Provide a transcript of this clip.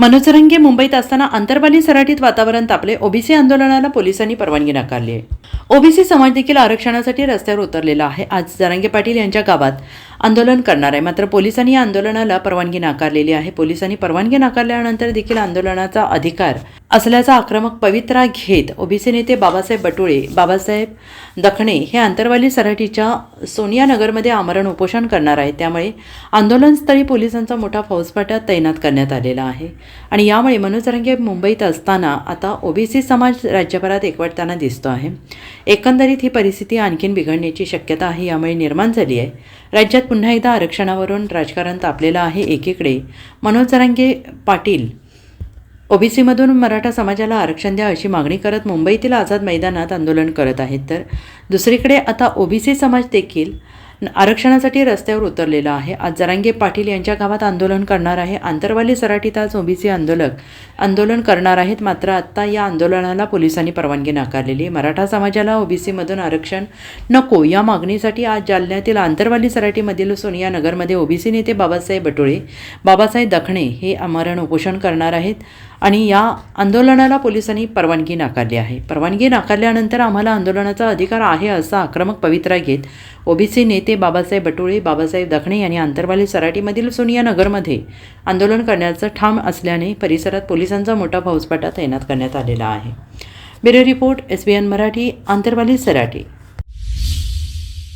मनोजरंगे मुंबईत असताना अंतरवाली सराटीत वातावरण तापले. ओबीसी आंदोलनाला पोलिसांनी परवानगी नाकारली. आहे ओबीसी समाज देखील आरक्षणासाठी रस्त्यावर उतरलेला आहे. आज जरांगे पाटील यांच्या गावात आंदोलन करणार आहे. मात्र पोलिसांनी या आंदोलनाला परवानगी नाकारलेली आहे. पोलिसांनी परवानगी नाकारल्यानंतर देखील आंदोलनाचा अधिकार असल्याचा आक्रमक पवित्रा घेत ओबीसी नेते बाबासाहेब बटुळे बाबासाहेब दखणे हे आंतरवाली सराठीच्या सोनिया नगरमध्ये आमरण उपोषण करणार आहेत. त्यामुळे आंदोलनस्थळी पोलिसांचा मोठा फौजफाटा तैनात करण्यात आलेला आहे. आणि यामुळे मनोज रंगे मुंबईत असताना आता ओबीसी समाज राज्यभरात एकवटताना दिसतो आहे. एकंदरीत ही परिस्थिती आणखीन बिघडण्याची शक्यता आहे यामुळे निर्माण झाली आहे. राज्यात पुन्हा एकदा आरक्षणावरून राजकारण तापलेलं आहे एकीकडे. मनोज रंगे पाटील ओबीसीमधून मराठा समाजाला आरक्षण द्या अशी मागणी करत मुंबईतील आझाद मैदानात आंदोलन करत आहेत तर. दुसरीकडे आता ओबीसी समाज देखील आरक्षणासाठी रस्त्यावर उतरलेला आहे. आज जरांगे पाटील यांच्या गावात आंदोलन करणार आहे. आंतरवाली सराटीत आज ओबीसी आंदोलक आंदोलन करणार आहेत. मात्र आत्ता या आंदोलनाला पोलिसांनी परवानगी नाकारलेली आहे. मराठा समाजाला ओबीसीमधून आरक्षण नको या मागणीसाठी आज जालन्यातील आंतरवाली सराटीमधील सोनिया नगरमध्ये ओबीसी नेते बाबासाहेब बटोळे बाबासाहेब दखणे हे आमरण उपोषण करणार आहेत आणि या आंदोलनाला पोलिसांनी परवानगी नाकारली आहे. परवानगी नाकारल्यानंतर आम्हाला आंदोलनाचा अधिकार आहे असा आक्रमक पवित्रा घेत ओबीसी नेते बाबासाहेब बटोळे बाबासाहेब दखणे यांनी आंतरवाली सराटीमधील सोनिया नगरमध्ये आंदोलन करण्याचं ठाम असल्याने परिसरात पोलिसांचा मोठा फौजपाटा तैनात करण्यात आलेला आहे. Bureau report S B N Marathi Antarwali Sarati.